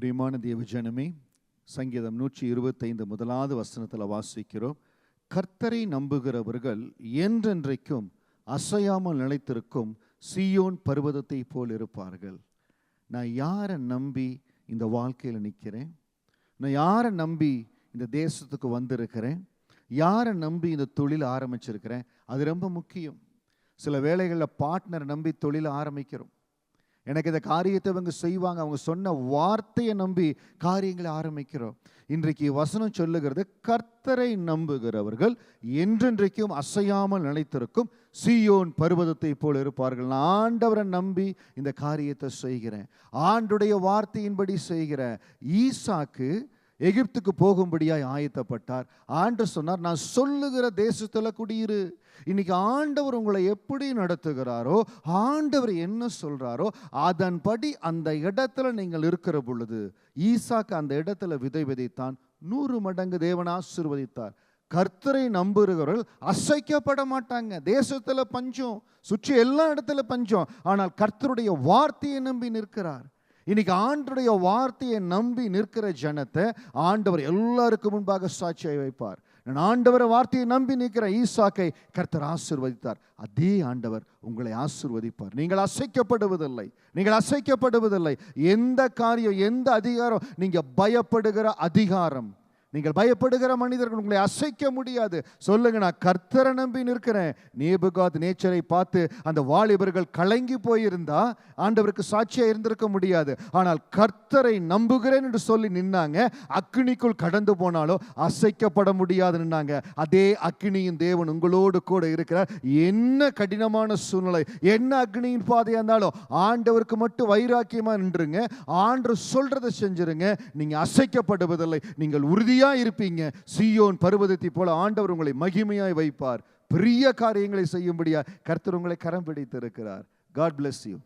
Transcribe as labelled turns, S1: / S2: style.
S1: பிரியமான தேவஜனமே சங்கீதம் நூற்றி இருபத்தைந்து முதலாவது வசனத்தில் வாசிக்கிறோம். கர்த்தரை நம்புகிறவர்கள் என்றென்றைக்கும் அசையாமல் நிலைத்திருக்கும் சீயோன் பர்வதத்தை போல் இருப்பார்கள். நான் யாரை நம்பி இந்த வாழ்க்கையில் நிற்கிறேன் நான் யாரை நம்பி இந்த தேசத்துக்கு வந்திருக்கிறேன்? யாரை நம்பி இந்த தொழில் ஆரம்பிச்சிருக்கிறேன்? அது ரொம்ப முக்கியம். சில வேளைகளில் பார்ட்னர் நம்பி தொழில் ஆரம்பிக்கிறோம். எனக்கு இந்த காரியத்தை அவங்க செய்வாங்க. அவங்க சொன்ன வார்த்தையை நம்பி காரியங்களை ஆரம்பிக்கிறோம். இன்றைக்கு வசனம் சொல்லுகிறது கர்த்தரை நம்புகிறவர்கள் என்றென்றைக்கும் அசையாமல் நிலைத்திருக்கும் சீயோன் பருவதத்தை போல இருப்பார்கள். நான் ஆண்டவரை நம்பி இந்த காரியத்தை செய்கிறேன். ஆண்டுடைய வார்த்தையின்படி செய்கிறேன். ஈசாக்கு எகிப்துக்கு போகும்படியாய் ஆயத்தப்பட்டார். ஆண்டு சொன்னார் நான் சொல்லுகிற தேசத்தில் குடியிரு. இன்னைக்கு ஆண்டவர் உங்களை எப்படி நடத்துகிறாரோ ஆண்டவர் என்ன சொல்றாரோ அதன்படி அந்த இடத்துல நீங்கள் இருக்கிற பொழுது ஈசாக்கு அந்த இடத்துல விதை விதைத்தான். நூறு மடங்கு தேவன் ஆசிர்வதித்தார். கர்த்தரை நம்புகிறவர்கள் அசைக்கப்பட மாட்டாங்க. தேசத்துல பஞ்சம் சுற்றி எல்லா இடத்துல பஞ்சம். ஆனால் கர்த்தருடைய வார்த்தையை நம்பி நிற்கிறார். இன்னைக்கு ஆண்டுடைய வார்த்தையை நம்பி நிற்கிற ஜனத்தை ஆண்டவர் எல்லாருக்கும் முன்பாக சாட்சியை வைப்பார். நான் ஆண்டவரை வார்த்தையை நம்பி நிற்கிற ஈசாக்கை கர்த்தர் ஆசிர்வதித்தார். அதே ஆண்டவர் உங்களை ஆசிர்வதிப்பார். நீங்கள் அசைக்கப்படுவதில்லை. நீங்கள் அசைக்கப்படுவதில்லை. எந்த காரியம் எந்த அதிகாரம் நீங்க பயப்படுகிற அதிகாரம் நீங்கள் பயப்படுகிற மனிதர்கள் உங்களை அசைக்க முடியாது. சொல்லுங்க நான் கர்த்தரை நம்பி நிற்கிறேன். நேபுகாத் நேச்சரை பார்த்து அந்த வாலிபர்கள் கலங்கி போயிருந்தா ஆண்டவருக்கு சாட்சியா இருந்திருக்க முடியாது. ஆனால் கர்த்தரை நம்புகிறேன் என்று சொல்லி நின்னாங்க. அக்னிக்குள் கடந்து போனாலும் அசைக்கப்பட முடியாது நின்னாங்க. அதே அக்னியின் தேவன் உங்களோடு கூட இருக்கிறார். என்ன கடினமான சூழ்நிலை என்ன அக்னியின் பாதையா இருந்தாலும் ஆண்டவருக்கு மட்டும் வைராக்கியமா நின்றுங்க ஆண்டு சொல்றதை செஞ்சிருங்க. நீங்க அசைக்கப்படுவதில்லை. நீங்கள் உறுதியா இருப்பீங்க. சியோன் பருவதத்தை போல ஆண்டவர் உங்களை மகிமையாய் வைப்பார். பெரிய காரியங்களை செய்யும்படியா கர்த்தர் உங்களை கரம் பிடித்து இருக்கிறார் காட் பிளஸ் யூ